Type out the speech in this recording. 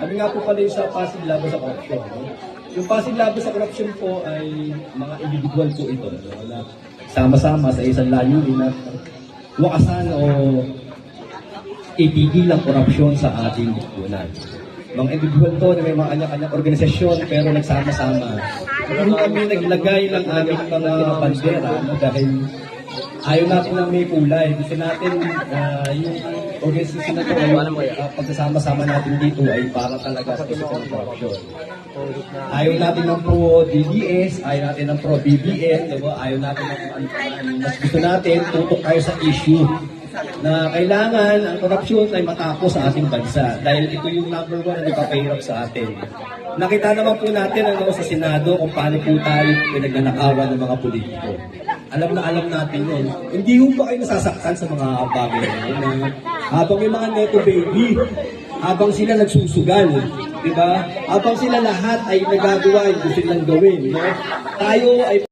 Kami nga po pala sa Pasig Laban sa Corruption. No? Yung Pasig Laban sa Corruption po ay mga individual po ito. No? Na sama-sama sa isang layunin na wakasan o itigil ang korupsyon sa ating lipunan. Mga individual to na may mga kanya-kanyang organisasyon pero nagsama-sama. Kami naglagay ng aming mga bandera no, dahil ayaw natin na may kulay. Gusto natin ah, yung organisasyon na to, yung uh, pagsasama-sama natin dito ay para talaga sa isip ng korupsyon. Ayaw natin ng pro DDS, ayaw natin ng pro BBM, diba? ayaw natin ng ano, mas gusto natin, tutok tayo sa issue na kailangan ang korupsyon ay matapos sa ating bansa dahil ito yung number one na nagpapahirap sa atin. Nakita naman po natin ano, sa Senado kung paano po tayo pinagnanakawan ng mga politiko. Alam na alam natin yun. Hindi ho ba kayo nasasaktan sa mga bagay na yun? Habang yung mga neto baby, habang sila nagsusugal, di ba? Habang sila lahat ay nagagawa yung gusto nilang gawin, no? Tayo ay